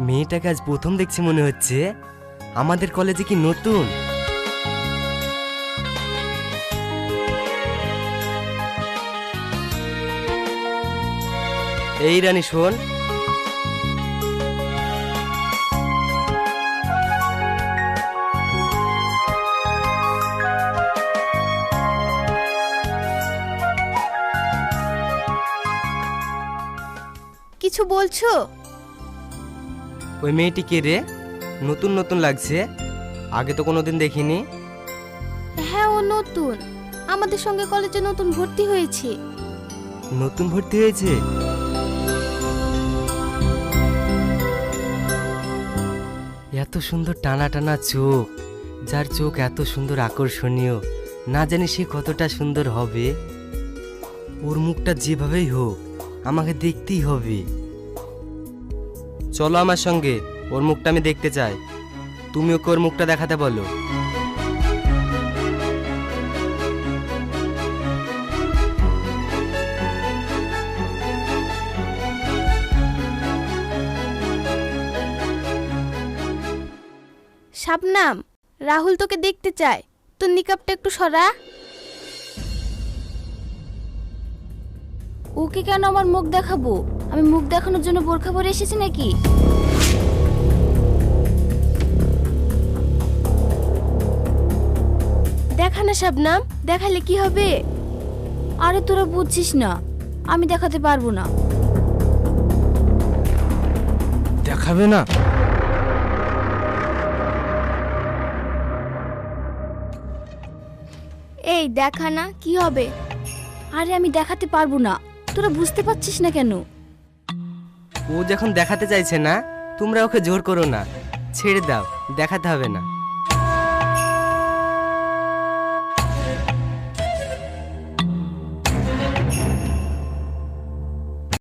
মেয়েটাকে আজ প্রথম দেখছি মনে হচ্ছে। আমাদের কলেজে কি নতুন? এই রানী, শোন। কিছু বলছো? ওই মেয়েটি কে রে নতুন নতুন লাগছে। আগে তো কোনোদিন দেখিনি। হ্যাঁ ও নতুন। আমাদের সঙ্গে কলেজে নতুন ভর্তি হয়েছে। নতুন ভর্তি হয়েছে? এত সুন্দর টানা টানা চোখ যার চোখ এত সুন্দর আকর্ষণীয় না জানি সে কতটা সুন্দর হবে। ওর মুখটা যেভাবেই হোক আমাকে দেখতেই হবে। চলো আমার সঙ্গে, ওর মুখটা আমি দেখতে চাই। তুমি ওকে ওর মুখটা দেখাতে বলো। শাবনাম, রাহুল তোকে দেখতে চায়। তোর নিকাপটা একটু সরা। ওকে কেন আমার মুখ দেখাবো? আমি মুখ দেখানোর জন্য বোরখা পরে এসেছি নাকি? দেখা না শাবনাম। দেখালে কি হবে? আরে তোরা বুঝছিস না। আমি দেখাতে পারব না। দেখাবে না? এই দেখা না কি হবে? আরে আমি দেখাতে পারব না। তোরা বুঝতে পারছিস না কেন? ও যখন দেখাতে চাইছে না, তোমরা ওকে জোর করো না। ছেড়ে দাও, দেখাতে হবে না।